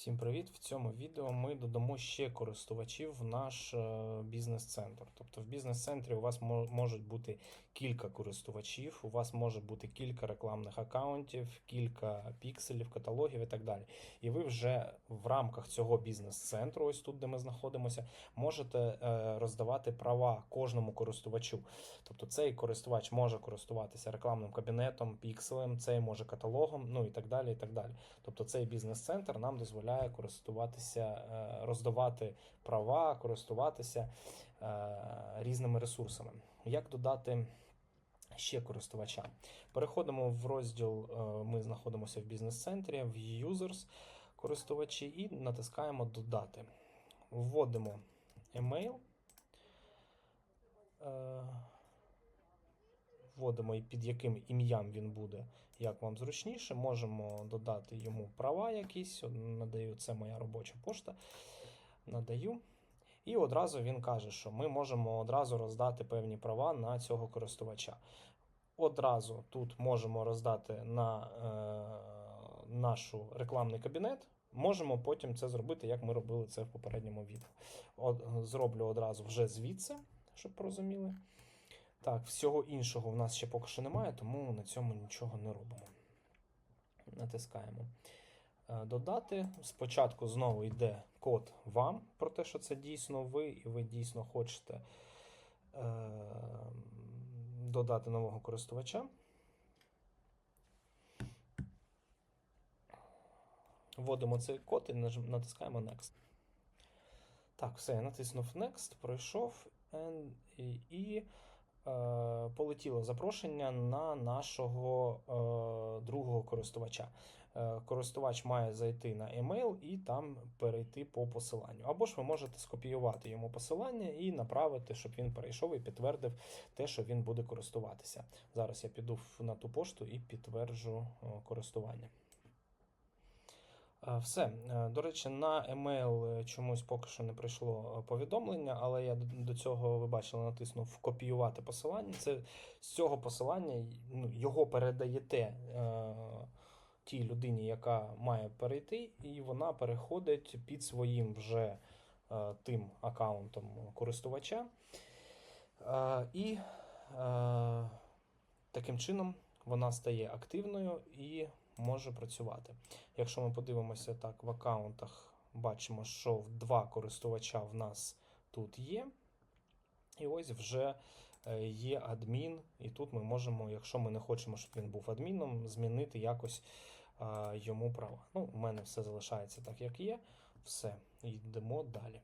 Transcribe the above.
Всім привіт! В цьому відео ми додамо ще користувачів в наш е, бізнес-центр. Тобто в бізнес-центрі у вас можуть бути кілька користувачів, у вас може бути кілька рекламних акаунтів, кілька пікселів, каталогів і так далі. І ви вже в рамках цього бізнес-центру, ось тут, де ми знаходимося, можете е, роздавати права кожному користувачу. Тобто цей користувач може користуватися рекламним кабінетом, пікселем, цей може каталогом, ну і так далі. і так далі. Тобто цей бізнес-центр нам дозволяє користуватися, е, роздавати права, користуватися е, різними ресурсами. Як додати ще користувача? Переходимо в розділ, е, ми знаходимося в бізнес-центрі, в Users користувачі і натискаємо Додати. Вводимо email. Вводимо і під яким ім'ям він буде, як вам зручніше. Можемо додати йому права якісь. Надаю, це моя робоча пошта. Надаю. І одразу він каже, що ми можемо одразу роздати певні права на цього користувача. Одразу тут можемо роздати на е, нашу рекламний кабінет. Можемо потім це зробити, як ми робили це в попередньому відео. Зроблю одразу вже звідси, щоб порозуміли. Так, всього іншого в нас ще поки що немає, тому на цьому нічого не робимо. Натискаємо е, додати. Спочатку знову йде код вам про те, що це дійсно ви, і ви дійсно хочете е, додати нового користувача. Вводимо цей код і натискаємо Next. Так, все, я натиснув Next, пройшов and, і, і полетіло запрошення на нашого е, другого користувача. Е, користувач має зайти на емейл і там перейти по посиланню. Або ж ви можете скопіювати йому посилання і направити, щоб він перейшов і підтвердив те, що він буде користуватися. Зараз я піду на ту пошту і підтверджу е, користування. Е, Все. Е, До речі, на емейл е, чомусь поки що не прийшло повідомлення, але я до цього, ви бачили, натиснув копіювати посилання. Це з цього посилання ну, його передаєте е, тій людині, яка має перейти, і вона переходить під своїм вже е, тим аккаунтом користувача. Е, і е, таким чином вона стає активною і може працювати. Якщо ми подивимося так в аккаунтах, бачимо, що два користувача в нас тут є. І ось вже е, є адмін, і тут ми можемо, якщо ми не хочемо, щоб він був адміном, змінити якось йому права. Ну, у мене все залишається так, як є. Все, йдемо далі.